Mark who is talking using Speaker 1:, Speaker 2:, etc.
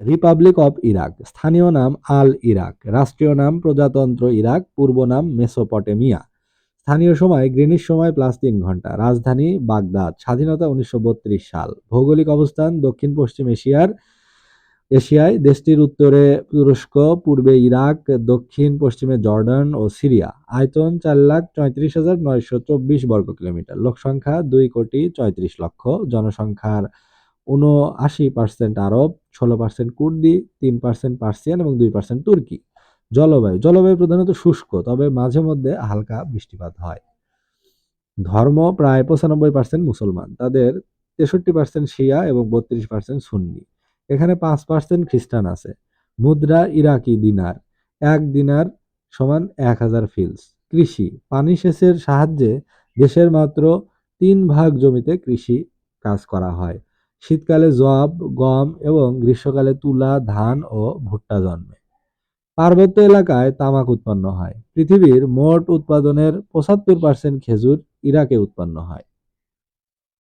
Speaker 1: Republic of Iraq স্থানীয় নাম আল Iraq, রাষ্ট্রীয় নাম প্রজাতন্ত্র ইরাক, পূর্ব নাম মেসোপটেমিয়া। স্থানীয় সময় গ্রিনিশ সময় প্লাস তিন ঘণ্টা, রাজধানী বাগদাদ, স্বাধীনতা উনিশশো বত্রিশ সাল। ভৌগোলিক অবস্থান দক্ষিণ পশ্চিম এশিয়ার, এশিয়ায়, দেশটির উত্তরে তুরস্ক, পূর্বে ইরাক, দক্ষিণ পশ্চিমে জর্ডান ও সিরিয়া। আয়তন চার লাখ চৌত্রিশ হাজার নয়শো চব্বিশ বর্গ কিলোমিটার। লোক সংখ্যা দুই কোটি চৌত্রিশ লক্ষ। জনসংখ্যার উনআশি পার্সেন্ট আরব। ষোলো পার্সেন্ট কুর্দি, তিন পার্সেন্ট পার্সিয়ান এবং দুই পার্সেন্ট তুর্কি। জলবায়ু জলবায়ু প্রধানত শুষ্ক, তবে মাঝে মধ্যে হালকা বৃষ্টিপাত হয়। ধর্ম প্রায় পঁচানব্বই পার্সেন্ট মুসলমান, তাদের তেষট্টি পার্সেন্ট শিয়া এবং বত্রিশ পার্সেন্ট সুন্নি। এখানে পাঁচ পার্সেন্ট খ্রিস্টান আছে। মুদ্রা ইরাকি দিনার, এক দিনার সমান এক হাজার ফিলস। কৃষি, পানি সেচের সাহায্যে দেশের মাত্র তিন ভাগ জমিতে কৃষি কাজ করা হয়। শীতকালে জব, গম এবং গ্রীষ্মকালে তুলা, ধান ও ভুট্টা জন্মে। পার্বত্য এলাকায় তামাক উৎপন্ন হয়। পৃথিবীর মোট উৎপাদনের পঁচাত্তর পার্সেন্ট খেজুর ইরাকে উৎপন্ন হয়।